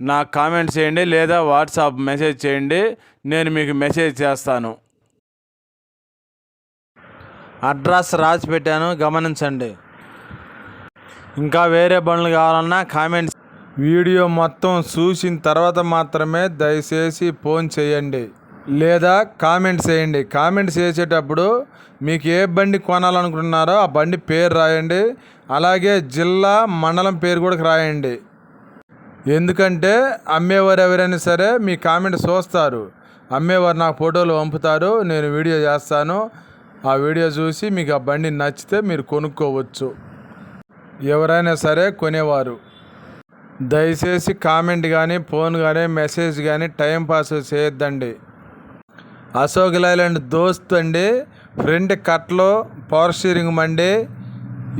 నాకు కామెంట్ చేయండి లేదా వాట్సాప్ మెసేజ్ చేయండి నేను మీకు మెసేజ్ చేస్తాను. అడ్రస్ రాసి పెట్టాను గమనించండి. ఇంకా వేరే బండ్లు కావాలన్నా కామెంట్స్. వీడియో మొత్తం చూసిన తర్వాత మాత్రమే దయచేసి ఫోన్ చేయండి లేదా కామెంట్ చేయండి. కామెంట్ చేసేటప్పుడు మీకు ఏ బండి కొనాలనుకుంటున్నారో ఆ బండి పేరు రాయండి. అలాగే జిల్లా మండలం పేరు కూడా రాయండి. ఎందుకంటే అమ్మేవారు ఎవరైనా సరే మీ కామెంట్ చూస్తారు. అమ్మేవారు నాకు ఫోటోలు పంపుతారు నేను వీడియో చేస్తాను. ఆ వీడియో చూసి మీకు ఆ బండి నచ్చితే మీరు కొనుక్కోవచ్చు. ఎవరైనా సరే కొనేవారు. దయచేసి కామెంట్ కానీ ఫోన్ కానీ మెసేజ్ కానీ టైం పాస్ చేయొద్దండి. అశోక్ లైలాండ్ దోస్త్ అండి. ఫ్రంట్ కట్లో పవర్ స్టీరింగ్ బండి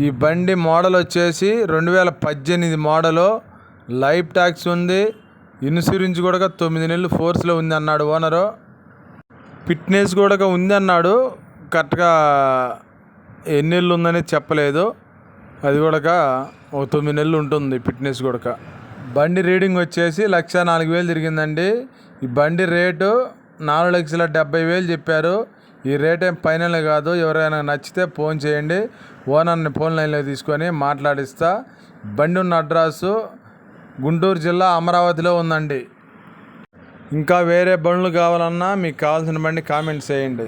ఈ బండి మోడల్ వచ్చేసి రెండు వేల పద్దెనిమిది మోడలు. లైఫ్ ట్యాక్స్ ఉంది ఇన్సూరెన్స్ కూడా తొమ్మిది నెలలు ఫోర్స్లో ఉంది అన్నాడు ఓనరు. ఫిట్నెస్ కూడా ఉంది అన్నాడు కరెక్ట్గా ఎన్ని నెలలు ఉందని చెప్పలేదు. అది కూడా ఒక తొమ్మిది నెలలు ఉంటుంది ఫిట్నెస్ కూడా బండి రీడింగ్ వచ్చేసి లక్ష నాలుగు వేలు తిరిగిందండి. ఈ బండి రేటు నాలుగు లక్షల డెబ్బై వేలు చెప్పారు. ఈ రేట్ ఏం ఫైనల్ కాదు ఎవరైనా నచ్చితే ఫోన్ చేయండి. ఓనర్ని ఫోన్ లైన్లో తీసుకొని మాట్లాడిస్తా. బండి ఉన్న అడ్రస్సు గుంటూరు జిల్లా అమరావతిలో ఉందండి. ఇంకా వేరే బండ్లు కావాలన్నా మీకు కావాల్సిన బండి కామెంట్ చేయండి.